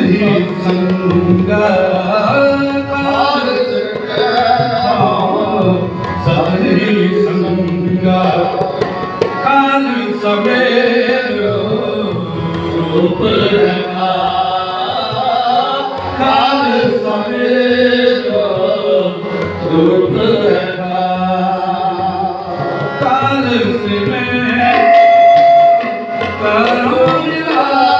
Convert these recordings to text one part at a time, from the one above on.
ਸਹੀ ਸੰਗਾ ਕਾਰਜ ਕਾ ਸਹੀ ਸੰਗਾ ਕਾਲ ਸਮੇਰ ਰੂਪ ਰਖਾ ਕਾਲ ਸਮੇਰ ਰੂਪ ਰਖਾ ਕਾਲ ਸਮੇਰ ਕਰੋ ਨਿਵਾਸ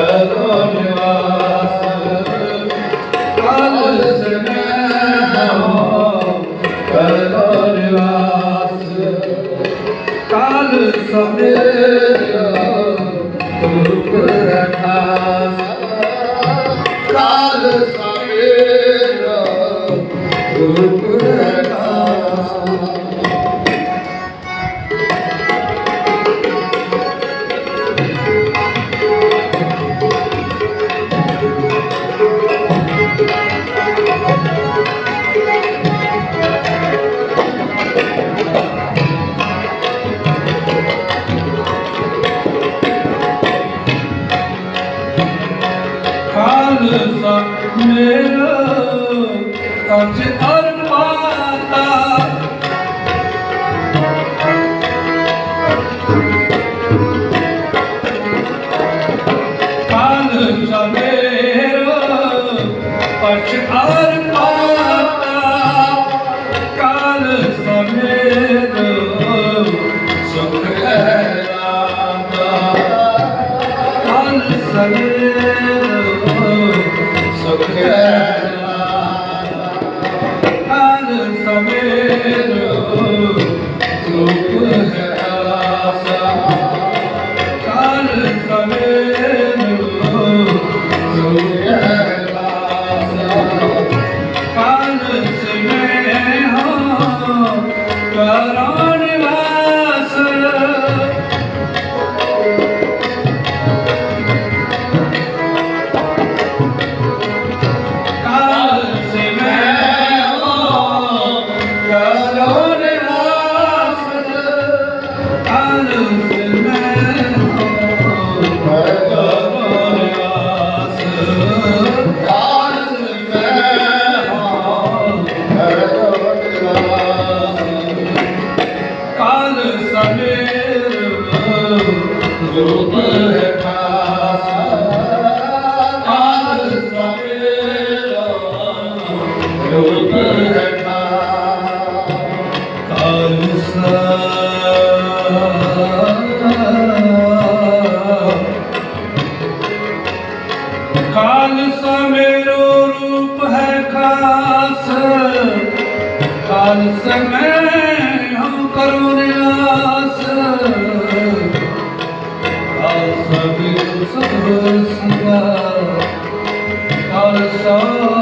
Lord, ਖਾਲਸਾ ਮੇਰਾ ਤਜ ਅਰਮਾਤਾ पास में हम करो निरास सब सब सिवा और सब